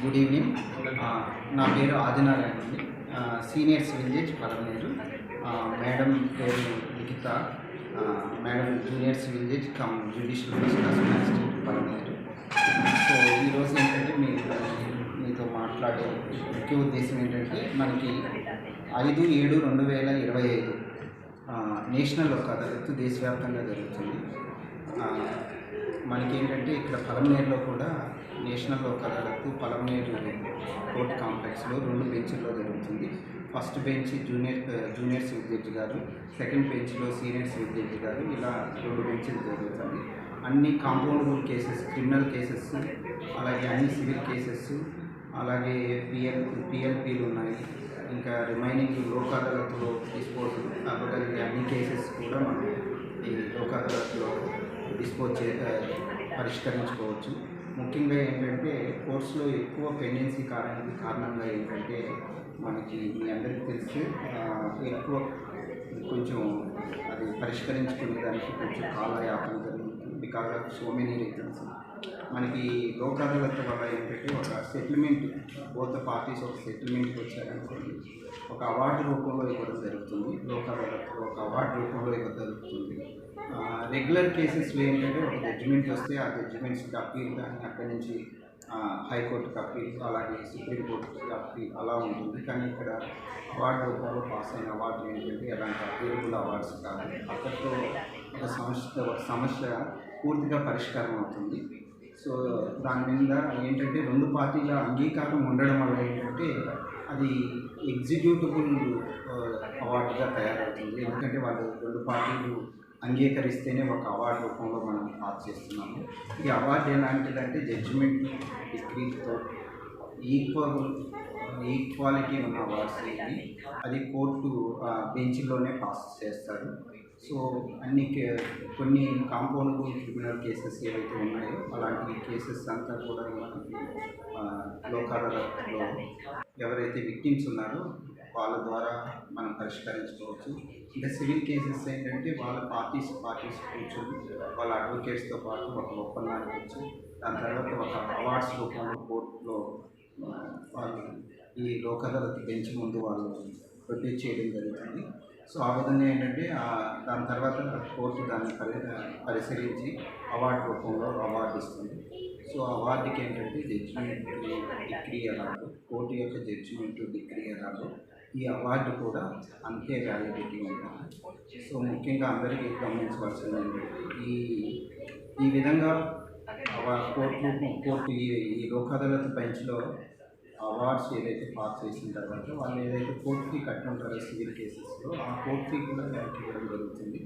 Good evening. నా పేరు ఆదినారాయణ అండి. ఆ, సీనియర్ పలమనేరు. మేడం పేరు Likhita madam junior village cum judicial magistrate Palamaner. So ఈరోజు ఏంటంటే మీ మీతో మాట్లాడే ముఖ్య ఉద్దేశం ఏంటంటే మనకి ఐదు ఏడు రెండు వేల ఇరవై ఐదు నేషనల్ ఒక అదాలత్ దేశవ్యాప్తంగా జరుగుతుంది. మనకి మనకేంటంటే ఇక్కడ పలమనేరులో కూడా నేషనల్ లోక్ పలమనేరు కోర్ట్ కాంప్లెక్స్లో రెండు బెంచ్ల్లో జరుగుతుంది. First bench junior junior chief judge గారు సెకండ్ బెంచ్లో సీనియర్ చీఫ్ జడ్జి గారు ఇలా రెండు బెంచ్లు జరుగుతుంది. అన్ని కాంపౌండబుల్ కేసెస్ క్రిమినల్ కేసెస్ అలాగే అన్ని సివిల్ కేసెస్ అలాగే పిఎల్ పిఎల్పీలు ఉన్నాయి. ఇంకా రిమైనింగ్ లోక్ అదాలత్లో డిస్పోజల్ అవ్వగలిగే అన్ని కేసెస్ కూడా మనం ఈ లోక్ అదాలత్లో డిస్పోజ్ చే పరిష్కరించుకోవచ్చు. ముఖ్యంగా ఏంటంటే కోర్సులో ఎక్కువ పెండెన్సీ కారణం కారణంగా ఏంటంటే మనకి మీ అందరికీ తెలిసి ఎక్కువ కొంచెం అది పరిష్కరించుకునే దానికి కొంచెం కాలయాపన జరుగుతుంది because of so many reasons మనకి లోక్ అదాలత్ వల్ల ఏంటంటే ఒక సెటిల్మెంట్ బోత్ పార్టీస్ ఒక సెటిల్మెంట్కి వచ్చారనుకోండి ఒక అవార్డు రూపంలో ఇవ్వడం జరుగుతుంది. లోక్ ఒక అవార్డు రూపంలో ఇవ్వడం జరుగుతుంది. రెగ్యులర్ కేసెస్లో ఏంటంటే ఒక జడ్జిమెంట్ వస్తే ఆ జడ్జిమెంట్స్కి అప్పీల్ కానీ అక్కడి నుంచి హైకోర్టుకి అప్పీల్ అలాగే సుప్రీంకోర్టుకి అప్పీల్ అలా ఉంటుంది. కానీ ఇక్కడ అవార్డు రూపంలో పాస్ అయిన అవార్డు ఏంటంటే ఎలాంటి అపీలబుల్ అవార్డ్స్ కాదు. అక్కడితో ఒక సమస్య ఒక సమస్య పూర్తిగా పరిష్కారం అవుతుంది. సో దాని మీద ఏంటంటే రెండు పార్టీల అంగీకారం ఉండడం వల్ల ఏంటంటే అది ఎగ్జిక్యూటబుల్ అవార్డుగా తయారవుతుంది. ఎందుకంటే వాళ్ళు రెండు పార్టీలు అంగీకరిస్తేనే ఒక అవార్డు రూపంలో మనం పాస్ చేస్తున్నాము. ఈ అవార్డు ఎలాంటిదంటే జడ్జిమెంట్ డిగ్రీతో ఈక్వల్ ఈక్వాలిటీ ఉన్న అవార్డ్స్ ఇవి అది కోర్టు బెంచ్లోనే పాస్ చేస్తారు. సో అన్ని కే- కొన్ని కాంపౌండ్ క్రిమినల్ కేసెస్ ఏవైతే ఉన్నాయో అలాంటి కేసెస్ అంతా కూడా మనకి ఆ, ఎవరైతే విక్టిమ్స్ ఉన్నారో వాళ్ళ ద్వారా మనం పరిష్కరించుకోవచ్చు. ఇంకా సివిల్ కేసెస్ ఏంటంటే వాళ్ళ పార్టీస్ పార్టీస్ కూర్చొని వాళ్ళ అడ్వకేట్స్తో పాటు ఒక ఒప్పందానికి వచ్చి దాని తర్వాత ఒక అవార్డ్స్ రూపంలో కోర్టులో వాళ్ళు ఈ లోక్ అదాలత్ బెంచ్ ముందు వాళ్ళు ప్రొడ్యూస్ చేయడం జరుగుతుంది. సో ఆ విధంగా ఏంటంటే దాని తర్వాత కోర్టు దాన్ని పరి పరిశీలించి అవార్డు రూపంలో అవార్డు ఇస్తుంది. సో అవార్డుకి ఏంటంటే జడ్జిమెంట్ డిగ్రీ ఎలాగో కోర్టు యొక్క జడ్జిమెంట్ డిగ్రీ ఎలాగో ఈ అవార్డు కూడా అంతే వ్యాలిడిటీ ఉంటుంది సో ముఖ్యంగా అందరికీ గమనించవలసింది ఈ ఈ విధంగా కోర్టు కోర్టు ఈ ఈ లోక్ అదాలత్ బెంచ్లో అవార్డ్స్ ఏదైతే పాస్ చేసిన తర్వాత వాళ్ళు ఏదైతే కోర్టు ఫీ కట్టి ఉంటారో సివిల్ కేసెస్లో ఆ కోర్టు ఫీ కూడా బ్యాంక్ ఇవ్వడం జరుగుతుంది.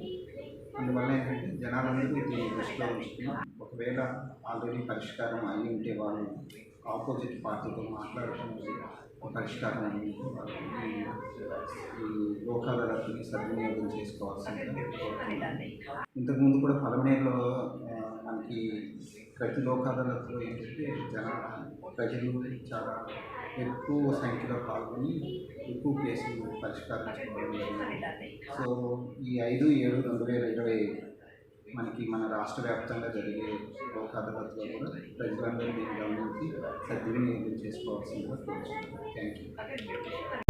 అందువల్ల ఏంటంటే జనాలందరూ దీన్ని దృష్టిలో ఉంచుకుని ఒకవేళ ఆల్రెడీ పరిష్కారం అయి ఉంటే వాళ్ళు ఆపోజిట్ పార్టీతో మాట్లాడుకుని ఒక పరిష్కారం అయి ఉంటే ఈ సద్వినియోగం చేసుకోవాల్సింది. ఇంతకుముందు కూడా పలమనేరులో మనకి ప్రతి లోక్ ఏంటంటే జన ప్రజలు చాలా ఎక్కువ సంఖ్యలో పాల్గొని ఎక్కువ కేసులు పరిష్కారం సో ఈ ఐదు ఏడు రెండు వేల ఇరవై మనకి మన రాష్ట్ర వ్యాప్తంగా జరిగే లోక్ అదాలత్లో కూడా ప్రజలందరూ దీన్ని గమనించి సద్వినియోగం చేసుకోవాల్సిందిగా కోరుతున్నాను థ్యాంక్ యూ